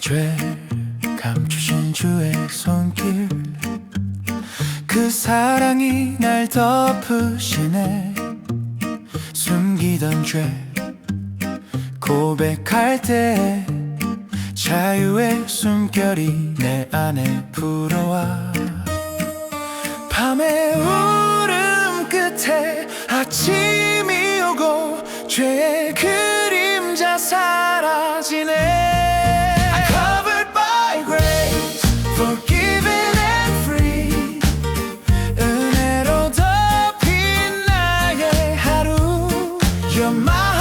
죄 감추신 주의 손길. 그 사랑이 날 덮으시네. 숨기던 죄 고백할 때 자유의 숨결이 내 안에 불어와. 밤의 울음 끝에 아침이 오고 죄의 그림자 사라지네 You're my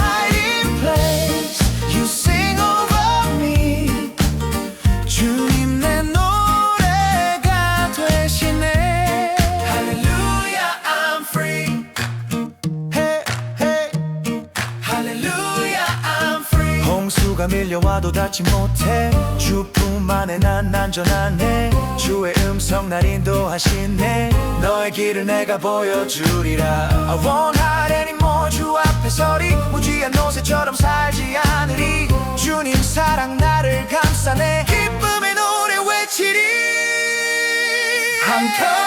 홍수가 밀려와도 닿지 못해. 주품 안에 난 안전하네. 주의 음성 날 인도하시네. 너의 길을 내가 보여주리라. I won't hide anymore 주 앞에 서리. 무지한 노새처럼 살지 않으리. 주님 사랑 나를 감싸네. 기쁨의 노래 외치리. covered